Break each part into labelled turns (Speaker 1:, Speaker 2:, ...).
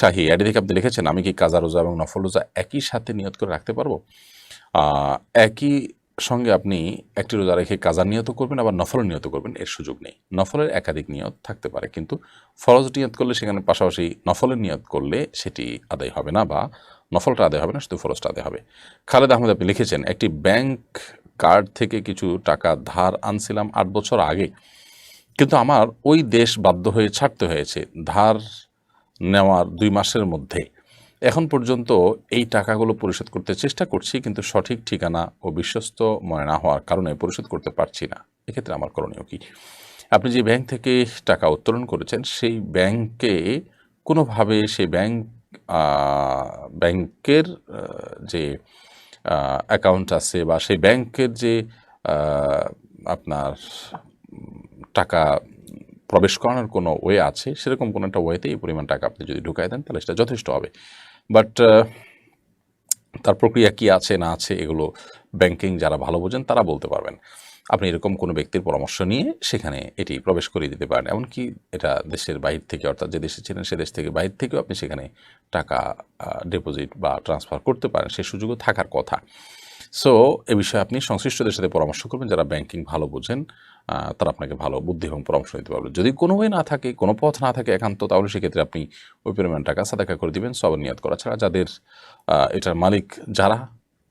Speaker 1: শাহী এটি থেকে আপনি লিখেছেন, আমি কি কাজা রোজা এবং নফল রোজা একই সাথে নিয়ত করে রাখতে পারব? একই সঙ্গে আপনি একটি রোজা রেখে কাজা নিয়ত করবেন, আবার নফল নিয়ত করবেন, এর সুযোগ নেই। নফলের একাধিক নিয়ত থাকতে পারে, কিন্তু ফরজ নিয়ত করলে সেখানে পাশাপাশি নফলের নিয়ত করলে সেটি আদায় হবে না বা নফলটা আদায় হবে না, শুধু ফরজটা আদায় হবে। খালেদ আহমেদ, আপনি লিখেছেন, একটি ব্যাংক কার্ড থেকে কিছু টাকা ধার আনছিলাম আট বছর আগে, কিন্তু আমার ওই দেশ বাধ্য হয়ে ছাড়তে হয়েছে। ধার নেওয়ার দুই মাসের মধ্যে। এখন পর্যন্ত এই টাকাগুলো পরিশোধ করতে চেষ্টা করছি, কিন্তু সঠিক ঠিকানা ও বিশ্বস্ত মনে না হওয়ার কারণে পরিশোধ করতে পারছি না। এক্ষেত্রে আমার করণীয় কি? আপনি যে ব্যাংক থেকে টাকা উত্তোলন করেছেন, সেই ব্যাংকে কোনোভাবে সেই ব্যাংক ব্যাংকের যে অ্যাকাউন্ট আছে বা সেই ব্যাংকের যে আপনার টাকা প্রবেশ করানোর কোনো ওয়ে আছে, সেরকম কোনো একটা ওয়েতে এই পরিমাণ টাকা আপনি যদি ঢুকাই দেন, তাহলে সেটা যথেষ্ট হবে। বাট তার প্রক্রিয়া কি আছে, না আছে, এগুলো ব্যাংকিং যারা ভালো বোঝেন, তারা বলতে পারবেন। আপনি এরকম কোনো ব্যক্তির পরামর্শ নিয়ে সেখানে এটি প্রবেশ করিয়ে দিতে পারেন। এমনকি এটা দেশের বাইরে থেকে, অর্থাৎ যে দেশে ছিলেন, সে দেশ থেকে বাইরে থেকেও আপনি সেখানে টাকা ডিপোজিট বা ট্রান্সফার করতে পারেন। সে সুযোগও থাকার কথা। সো এ বিষয়ে আপনি সংশ্লিষ্টদের সাথে পরামর্শ করবেন, যারা ব্যাংকিং ভালো বোঝেন তারা আপনাকে ভালো বুদ্ধি এবং পরামর্শ দিতে পারবে। যদি কোনো ওয়ে না থাকে, কোনো পথ না থাকে একান্ত, তাহলে সেক্ষেত্রে আপনি ওই পরিমাণ টাকা সাদাকা করে দিবেন, সব নিয়াত করা ছাড়া। যাদের এটার মালিক যারা,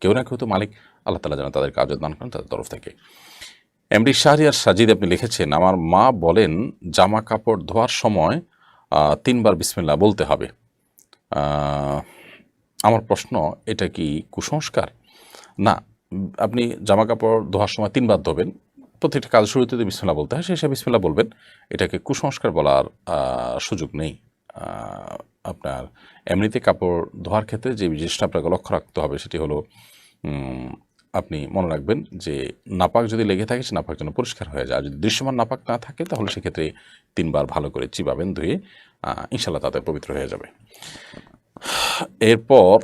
Speaker 1: কেউ না কেউ তো মালিক, আল্লাহ তালা যেন তাদের কাজ দান করেন তাদের তরফ থেকে। এমডি শাহরিয়ার সাজিদ আপনি লিখেছেন, আমার মা বলেন, জামা কাপড় ধোয়ার সময় তিনবার বিসমিল্লা বলতে হবে। আমার প্রশ্ন, এটা কি কুসংস্কার? না, আপনি জামা কাপড় ধোয়ার সময় তিনবার ধোবেন। প্রত্যেকটা কাজ শুরুতে যদি বিসমিল্লা বলতে হয় সেই হিসাবে বিসমিল্লা বলবেন। এটাকে কুসংস্কার বলার সুযোগ নেই। আপনার এমনিতে কাপড় ধোয়ার ক্ষেত্রে যে জিনিসটা আপনাকে লক্ষ্য রাখতে হবে, সেটি হলো আপনি মনে রাখবেন যে নাপাক যদি লেগে থাকে, সে নাপাক যেন পরিষ্কার হয়ে যায়। যদি দৃশ্যমান নাপাক না থাকে, তাহলে সেক্ষেত্রে তিনবার ভালো করে চিবাবেন, ধুয়ে ইনশাল্লাহ তাতে পবিত্র হয়ে যাবে। এরপর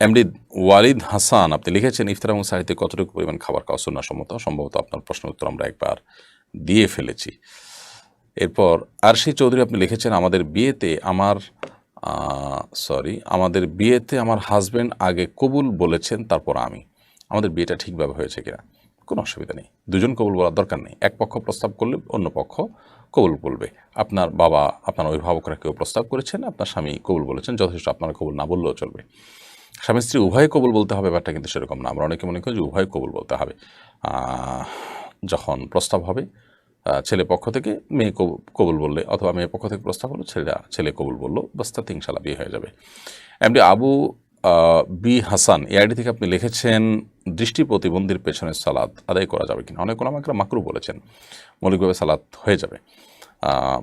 Speaker 1: এমডি ওয়ালিদ হাসান, আপনি লিখেছেন, ইফতার এবং সাহিত্যে কতটুকু পরিমাণ খাবার খাওয়া সম্মত? সম্ভবত আপনার প্রশ্ন উত্তর আমরা একবার দিয়ে ফেলেছি। এরপর আরশি চৌধুরী, আপনি লিখেছেন, আমাদের বিয়েতে আমার সরি আমাদের বিয়েতে আমার হাজব্যান্ড আগে কবুল বলেছেন, তারপর আমি। আমাদের বিয়েটা ঠিকভাবে হয়েছে কিনা? কোনো অসুবিধা নেই। দুজন কবুল বলার দরকার নেই। এক পক্ষ প্রস্তাব করলে অন্য পক্ষ কবুল বলবে। আপনার বাবা, আপনার অভিভাবকরা কেউ প্রস্তাব করেছেন, আপনার স্বামী কবুল বলেছেন, যথেষ্ট আপনার কবুল না বললেও চলবে। স্বামী স্ত্রী উভয় কবুল বলতে হবে, ব্যাপারটা কিন্তু সেরকম না। আমরা অনেকে মনে করি যে উভয় কবুল বলতে হবে। যখন প্রস্তাব হবে ছেলে পক্ষ থেকে মেয়ে কবু- কবুল বললে, অথবা মেয়ে পক্ষ থেকে প্রস্তাব হলো, ছেলেরা, ছেলে কবুল বলল বাস তাতে ইনশাল্লাহ বিয়ে হয়ে যাবে। এমনি আবু বি হাসান এই আইডি থেকে আপনি লিখেছেন, দৃষ্টি প্রতিবন্ধীর পেছনে সালাদ আদায় করা যাবে কিনা? অনেক আমাকে মাকরু বলেছেন, মৌলিকভাবে সালাদ হয়ে যাবে।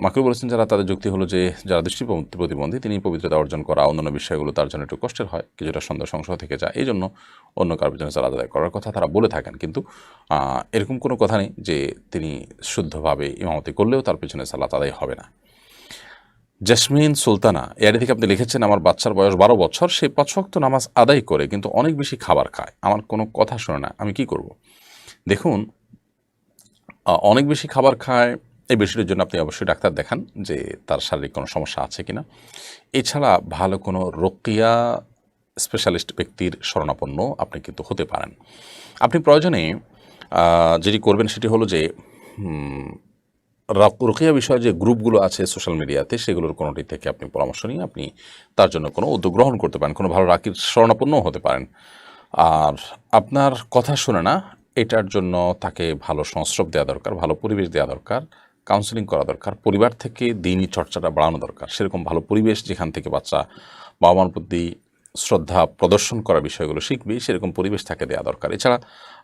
Speaker 1: মাকরু বলেছেন যারা তাদের যুক্তি হলো যে, যারা দৃষ্টি প্রতিবন্ধী, তিনি পবিত্রতা অর্জন করা, অন্যান্য বিষয়গুলো তার জন্য একটু কষ্টের হয়, কিছুটা সন্দেহ সংশয় থেকে যায়, এই জন্য অন্য কারোর পিছনে সালাদ আদায় করার কথা তারা বলে থাকেন। কিন্তু এরকম কোনো কথা নেই যে, তিনি শুদ্ধভাবে ইমামতি করলেও তার পিছনে সালাত আদায় হবে না। জেসমিন সুলতানা এর থেকে আপনি লিখেছেন, আমার বাচ্চার বয়স বারো বছর, সে পাঁচ ওয়াক্ত নামাজ আদায় করে, কিন্তু অনেক বেশি খাবার খায়। আমার কোনো কথা শোনে না, আমি কি করব? দেখুন অনেক বেশি খাবার খায়, এই বিষয়টির জন্য আপনি অবশ্যই ডাক্তার দেখান যে তার শারীরিক কোনো সমস্যা আছে কিনা। এছাড়া ভালো কোনো রোকিয়া স্পেশালিস্ট ব্যক্তির শরণাপন্ন আপনি কিন্তু হতে পারেন। আপনি প্রয়োজনে যেটি করবেন সেটি হলো যে রুকিয়া বিষয়ে যে গ্রুপগুলো আছে সোশ্যাল মিডিয়াতে, সেগুলোর কোনোটি থেকে আপনি পরামর্শ নিয়ে আপনি তার জন্য কোনো উদ্যোগ গ্রহণ করতে পারেন। কোনো ভালো রাকির শরণাপন্নও হতে পারেন। আর আপনার কথা শুনে না, এটার জন্য তাকে ভালো সংস্রব দেওয়া দরকার, ভালো পরিবেশ দেওয়া দরকার কাউন্সিলিং করা দরকার, পরিবার থেকে দিনই চর্চাটা বাড়ানো দরকার। সেরকম ভালো পরিবেশ যেখান থেকে বাচ্চা বাবা মার প্রতি শ্রদ্ধা প্রদর্শন করা বিষয়গুলো শিখবে, সেরকম পরিবেশ তাকে দেওয়া দরকার। এছাড়া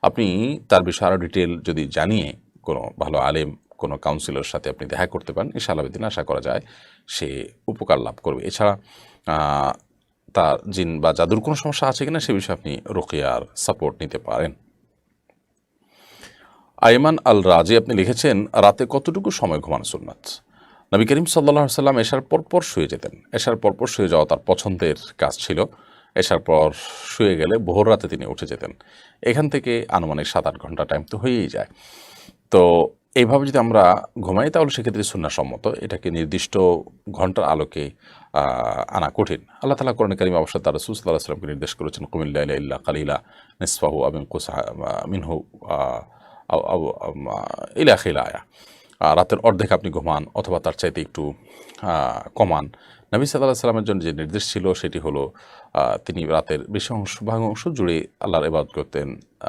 Speaker 1: আপনি তার বিষয়ে আরও ডিটেল যদি জানিয়ে কোনো ভালো আলেম কোনো কাউন্সিলর সাথে আপনি দেখা করতে পারেন। ইনশাআল্লাহ আশা করা যায় সে উপকার লাভ করবে। এছাড়া তার জিন বা জাদুর কোনো সমস্যা আছে কিনা সে বিষয়ে আপনি রোকেয়ার সাপোর্ট নিতে পারেন। আইমান আল রাজি আপনি লিখেছেন, রাতে কতটুকু সময় ঘুমানো সুন্নাত? নবী করিম সাল্লাহ সাল্লাম এশার পরপর শুয়ে যেতেন। এশার পরপর শুয়ে যাওয়া তার পছন্দের কাজ ছিল। এশার পর শুয়ে গেলে ভোর রাতে তিনি উঠে যেতেন। এখান থেকে আনুমানিক সাত আট ঘণ্টা টাইম তো হয়েই যায়। তো এইভাবে যদি আমরা ঘুমাই তাহলে সেক্ষেত্রে সুন্নাসম্মত এটাকে নির্দিষ্ট ঘণ্টার আলোকে আনা কঠিন। আল্লাহ তালা কোরআন করিম অবশ্যই তার রসুল সাল্লাহ সাল্লামকে নির্দেশ করেছেন কুমিল্লা ইল্লা কালিলা নিসফাহু আবিন কুসা মিনহু ইলা খিলায়া। আহ, রাতের অর্ধেক আপনি ঘুমান অথবা তার চাইতে একটু কমান। নবী সাল্লাহ সাল্লামের জন্য যে নির্দেশ ছিল সেটি হলো তিনি রাতের বেশি অংশ ভাগ অংশ জুড়ে আল্লাহর ইবাদত করতেন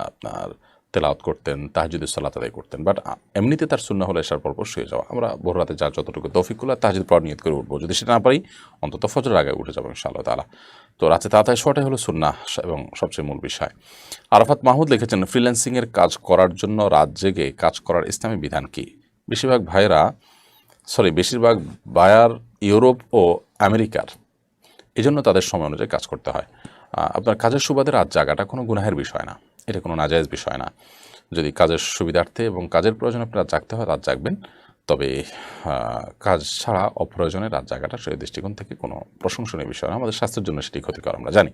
Speaker 1: আপনার তেলাওয়াত করতেন, তাহাজুদের সালাত আদায় করতেন। বাট এমনিতে তার সুন্না হলে এসার পর শুয়ে যাওয়া। আমরা ভোর রাতে যা যতটুকু তৌফিকুল্লাহ তাহাজুদ পর নিয়ত করে উঠবো। যদি সেটা না পারি, অন্তত ফজর আগে উঠে যাব ইনশাআল্লাহ তালা তো রাতে তাড়াতাড়ি শোয়াটাই হলো সুন্না এবং সবচেয়ে মূল বিষয়। আরাফাত মাহমুদ লিখেছেন ফ্রিল্যান্সিংয়ের কাজ করার জন্য রাত জেগে কাজ করার ইসলামী বিধান কি? বেশিরভাগ ভাইয়েরা, সরি, বেশিরভাগ বায়ার ইউরোপ ও আমেরিকার। এই জন্য তাদের সময় অনুযায়ী কাজ করতে হয়। আপনার কাজের সুবাদে রাত জাগাটা কোনো গুনাহের বিষয় না। এটা কোনো নাজায়জ বিষয় না। যদি কাজের সুবিধার্থে এবং কাজের প্রয়োজনে আপনারা জাগতে হয়, রাত জাগবেন। তবে কাজ ছাড়া অপ্রয়োজনে রাত জাগাটা সেই দৃষ্টিকোণ থেকে কোনো প্রশংসনীয় বিষয় না। আমাদের স্বাস্থ্যের জন্য সেটি ক্ষতিকর, আমরা জানি।